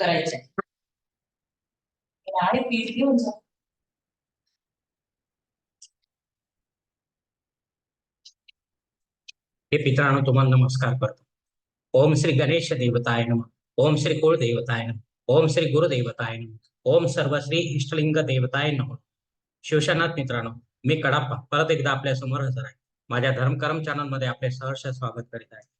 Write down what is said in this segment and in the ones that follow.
करायचे आणि पीठ घेऊन जा. हे पित्रांनो तुम्हाला नमस्कार करतो. ओम श्री गणेश देवताय नम. ओम श्री कुळ देवताय नम. ओम श्री गुरुदेवताय नम. ओम सर्वश्री इष्टलिंग देवताय नम. शिवशनाथ मित्रांनो मी कडाप्पा. परत एकदा आपल्यासमोर हजर आहे. माझ्या धर्मकर्म चॅनलमध्ये आपले सहर्ष स्वागत करीत आहे.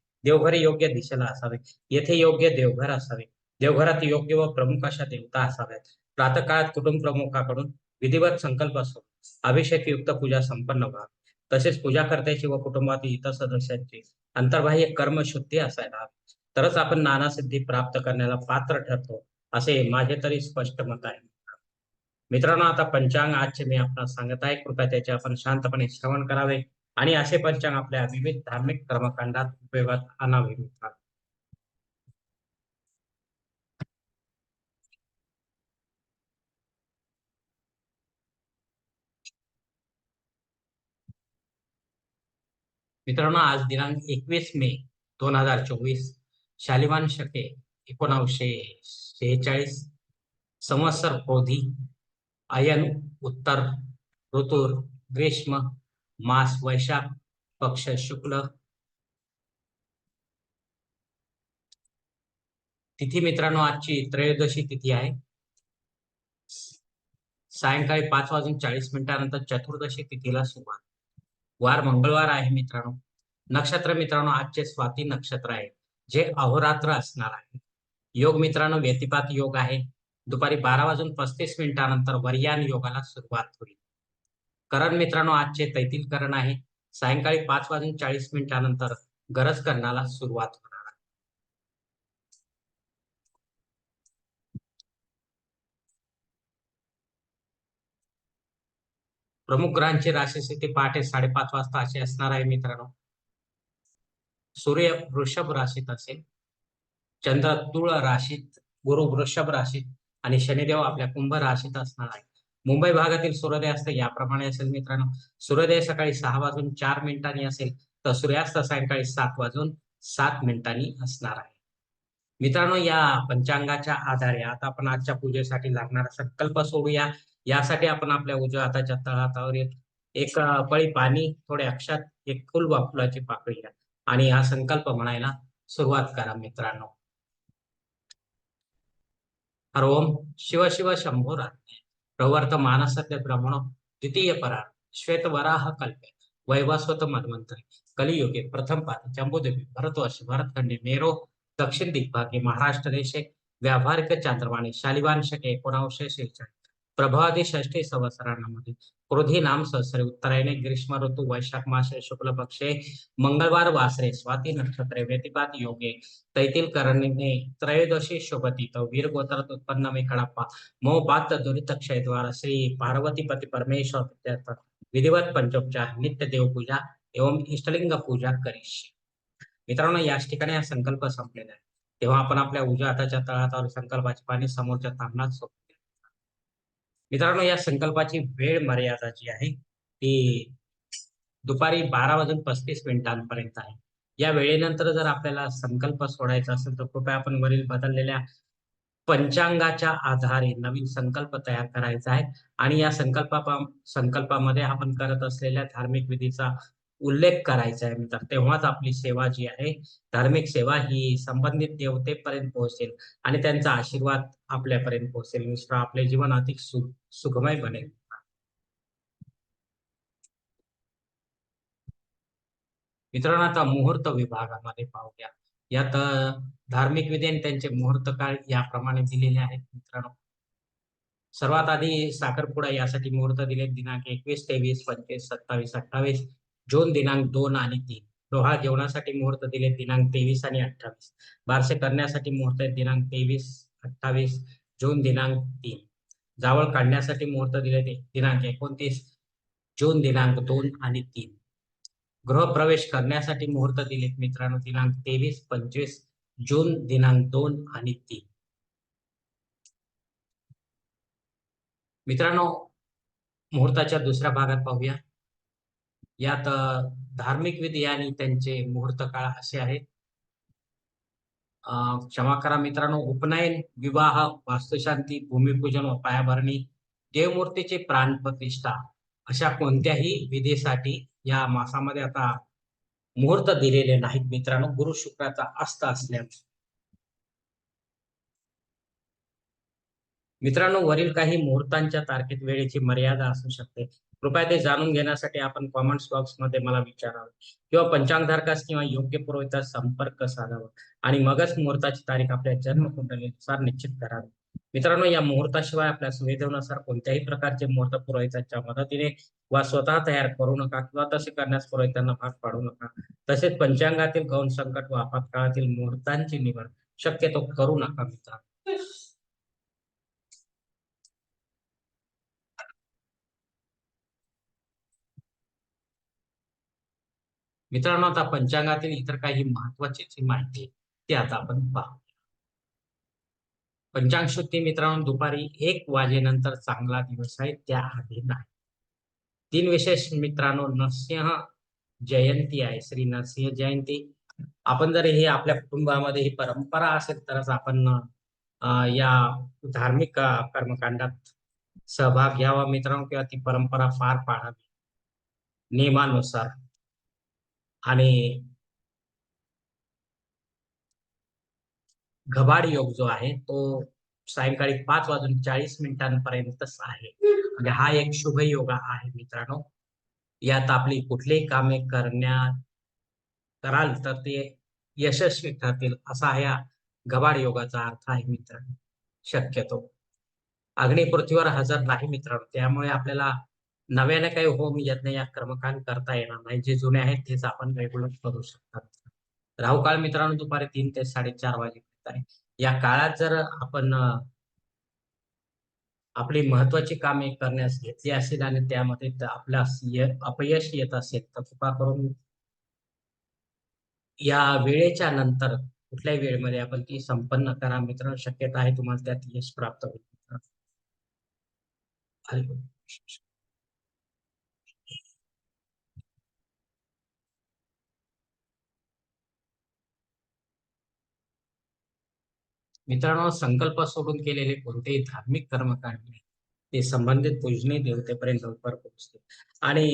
देवघर योग्य दिशेला असावे. येथे योग्य देवघर असावे. देवघरात योग्य व प्रमुख अशा देवता असाव्यात. प्रातकाळात कुटुंब प्रमुखाकडून विधिवत संकल्प असतो अभिषेक युक्त पूजा संपन्न व्हावी तसेच पूजा करत्याची व कुटुंबातील इतर सदस्यांची अंतर्बाह्य कर्मशुद्धी असायला हवी. तरच आपण नाना सिद्धी प्राप्त करण्याला पात्र ठरतो असे माझे तरी स्पष्ट मत आहे. मित्रांनो आता पंचांग आजचे मी आपणास सांगत आहे. कृपया त्याचे आपण शांतपणे श्रवण करावे. आणि असे पंचांग आपल्या विविध धार्मिक कर्मकांडात उपयोगात आणावे मित्रांनो मित्रांनो आज दिनांक एकवीस मे दोन हजार चोवीस शालिवान शके एकोणावशे शेहेचाळीस संवत्सर क्रोधी आयन उत्तर ऋतूर ग्रीष्म मास वैशाख पक्ष शुक्ल. तिथी मित्रांनो आजची त्रयोदशी तिथी आहे. सायंकाळी पाच वाजून चाळीस मिनिटानंतर चतुर्दशी तिथीला सुरुवात. वार मंगळवार आहे मित्रांनो. नक्षत्र मित्रांनो आजचे स्वाती नक्षत्र आहे जे अहोरात्र असणार आहे. योग मित्रांनो व्यतिपात योग आहे. दुपारी बारा वाजून पस्तीस मिनिटानंतर वर्यान योगाला सुरुवात होईल. करण मित्रांनो आजचे तैतील करण आहे. सायंकाळी पाच वाजून चाळीस मिनिटानंतर गरज करण्याला सुरुवात होणार आहे. प्रमुख ग्रहांची राशी ते पहाटे साडेपाच वाजता असे असणार आहे मित्रांनो. सूर्य वृषभ राशीत असेल. चंद्र तुळ राशीत गुरु वृषभ राशीत आणि शनिदेव आपल्या कुंभ राशीत असणार आहे. मुंबई भागातील सूर्योदयस्त याप्रमाणे असेल मित्रांनो. सूर्योदय सकाळी सहा वाजून चार मिनिटांनी असेल तर सूर्यास्त सायंकाळी सात वाजून सात मिनिटांनी असणार आहे. मित्रांनो या पंचांगाच्या आधारे आता आपण आजच्या पूजेसाठी लागणारा संकल्प सोडूया. यासाठी आपण आपल्या उजव्या हाताच्या तळहातावर एक- एक पळी पाणी थोडे अक्षात एक फुल वा फुलाची पाकळी घ्या. आणि हा संकल्प म्हणायला सुरुवात करा मित्रांनो. हर ओम शिव शिव शंभो राज्ञ. प्रवर्त मानसत्य ब्रह्मणो श्वेत वराह कल्पे। वैवस्वत मन्वंतरी कलियुगे प्रथम पाद जम्बूदेवी। भरतवर्ष भरतखंडे मेरो दक्षिण दिग्भागे महाराष्ट्र देशे व्यावहारिक चांद्रवाणी शालिवान शके एकोणावीसशे शेहेचाळीस। प्रभावादी षष्ठी संवत्सरांमध्ये क्रोधी नाम सहस्रे। उत्तरायणे ग्रीष्म ऋतू वैशाख मासे शुक्ल पक्षे मंगळवार वासरे स्वाती नक्षत्रे व्यतिपात योगे तैतील करणे त्रयोदशी शोभती तो वीर गोत्रात उत्पन्न मी कडप्पा मो मोपात दुरित क्षयद्वार श्री पार्वतीपती परमेश्वर विधिवत पंचोपचार नित्य देवपूजा एवं इष्टलिंग पूजा करीश। मित्रांनो याच ठिकाणी हा संकल्प संपलेला आहे. तेव्हा आपण आपल्या उजव्या हाताच्या तळातावर संकल्पाची पाणी समोरच्या तांबणात सोडून मित्रांनो या संकल्पाची वेळ मर्यादा जी आहे ती दुपारी बारा वाजून पस्तीस मिनिटांपर्यंत आहे. या वेळेनंतर जर आपल्याला संकल्प सोडायचा असेल तर कृपया आपण वरील बदललेल्या पंचांगाच्या आधारे नवीन संकल्प तयार करायचा आहे. आणि या संकल्पा संकल्पामध्ये आपण करत असलेल्या धार्मिक विधीचा उल्लेख करायचा आहे मित्र तेव्हाच आपली सेवा जी आहे धार्मिक सेवा ही संबंधित देवतेपर्यंत पोहोचेल आणि त्यांचा आशीर्वाद आपल्यापर्यंत पोहोचेल. मिश्र आपले जीवन अधिक सु सुखमय बनेल. मित्रांनो आता मुहूर्त विभागामध्ये पाहूया. यात धार्मिक विधी आणि त्यांचे मुहूर्त काळ याप्रमाणे दिलेले आहेत मित्रांनो. सर्वात आधी साखरपुडा यासाठी मुहूर्त दिले दिनांक एकवीस तेवीस पंचवीस सत्तावीस अठ्ठावीस जून दिनांक दोन आणि तीन. डोहाळ जेवणासाठी मुहूर्त दिले दिनांक तेवीस आणि अठ्ठावीस. बारसे करण्यासाठी मुहूर्त आहेत दिनांक तेवीस अठ्ठावीस जून दिनांक तीन. जावळ काढण्यासाठी मुहूर्त दिले ते दिनांक एकोणतीस जून दिनांक दोन आणि तीन. गृहप्रवेश करण्यासाठी मुहूर्त दिलेत मित्रांनो दिनांक तेवीस पंचवीस जून दिनांक दोन आणि तीन. मित्रांनो मुहूर्ताच्या दुसऱ्या भागात पाहूया. यात धार्मिक विधी आणि त्यांचे मुहूर्त काळ असे आहेत. क्षमा करा मित्रांनो उपनयन विवाह वास्तुशांती भूमिपूजन व पायाभरणी प्राण प्रतिष्ठा अशा कोणत्याही विधीसाठी या मासामध्ये आता मुहूर्त दिलेले नाहीत मित्रांनो. गुरु शुक्राचा अस्त असल्यामुळे. मित्रांनो वरील काही मुहूर्तांच्या तारखेत वेळेची मर्यादा असू शकते. कृपया ते जाणून घेण्यासाठी आपण कॉमेंट्स बॉक्समध्ये मला विचारावं. किंवा पंचांगधारकास किंवा योग्य पुरोहितास संपर्क साधावा. आणि मगच मुहूर्ताची तारीख आपल्या जन्मकुंडलीनुसार निश्चित करावी. मित्रांनो या मुहूर्ताशिवाय आपल्या सुविधेनुसार कोणत्याही प्रकारचे मुहूर्त पुरोहिताच्या मदतीने वा स्वतः तयार करू नका किंवा तसे करण्यास पुरोहितांना भाग पाडू नका. तसेच पंचांगातील गौण संकट व आपत्काळातील मुहूर्तांची निवड शक्यतो करू नका मित्रांनो. मित्रांनो आता पंचांगातील इतर काही महत्वाची जी माहिती ती आता आपण पाहू पंचांग शुद्धी मित्रांनो दुपारी एक वाजेनंतर चांगला दिवस आहे त्या आधी नाही. तीन विशेष मित्रांनो नरसिंह जयंती आहे श्री नरसिंह जयंती. आपण जर हे आपल्या कुटुंबामध्ये ही परंपरा असेल तरच आपण अं, या धार्मिक कर्मकांडात सहभाग घ्यावा मित्रांनो किंवा ती परंपरा फार पाळावी नियमानुसार. आणि घबाड योग जो आहे तो सायंकाळी पाच वाजून चाळीस मिनिटांपर्यंतच आहे. म्हणजे हा एक शुभ योगा आहे मित्रांनो. यात आपली कुठलीही कामे करण्यात कराल तर ते यशस्वी ठरतील असा या घबाड योगाचा अर्थ आहे मित्रांनो. शक्यतो. अग्निपृथ्वीवर हजर नाही मित्रांनो. त्यामुळे आपल्याला नव्याने काही होम यज्ञ या कर्मकांड करता येणार नाही. जे जुने आहेत तेच आपण रेग्युलर करू शकतात. राहू काळ मित्रांनो दुपारी तीन ते साडेचार वाजेपर्यंत आहे. या काळात जर आपण आपली महत्वाची कामे करण्यास घेतली असेल आणि त्यामध्ये आपला अपयश येत असेल तर कृपा करून या वेळेच्या नंतर कुठल्याही वेळेमध्ये आपण ती संपन्न करा. मित्र शक्यता आहे तुम्हाला त्यात यश प्राप्त होईल. मित्रांनो. संकल्प सोडून केलेले कोणतेही धार्मिक कर्मकांड नाही. ते संबंधित पूजने देवतेपर्यंत लवकर पोहोचते. आणि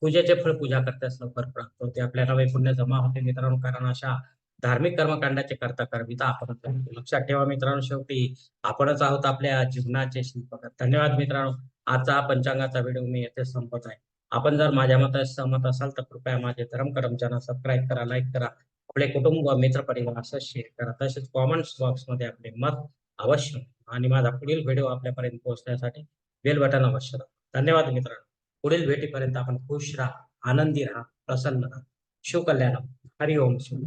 पूजेचे फळ पूजा करताच लवकर प्राप्त होते. आपल्याला वैपुण्य जमा होते मित्रांनो कारण अशा धार्मिक कर्मकांडाचे करता करविता आपण लक्षात ठेवा मित्रांनो शेवटी आपणच आहोत आपल्या जीवनाचे शिल्पकार. धन्यवाद मित्रांनो. आजचा पंचांगाचा व्हिडिओ मी येथे संपत आहे. आपण जर माझ्या मताशी सहमत असाल तर कृपया माझे धर्म करम चॅनल सबस्क्राईब करा लाईक करा. आपले कुटुंब व मित्र परिवार असं शेअर करा. तसेच कॉमेंट्स बॉक्समध्ये आपले मत अवश्य आणि माझा पुढील व्हिडिओ आपल्यापर्यंत पोहोचण्यासाठी बेल बटन अवश्य दाबा. धन्यवाद मित्रांनो. पुढील भेटीपर्यंत आपण खुश राहा आनंदी राहा प्रसन्न राहा. शिवकल्याण हरिओम. शिव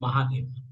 महादेव.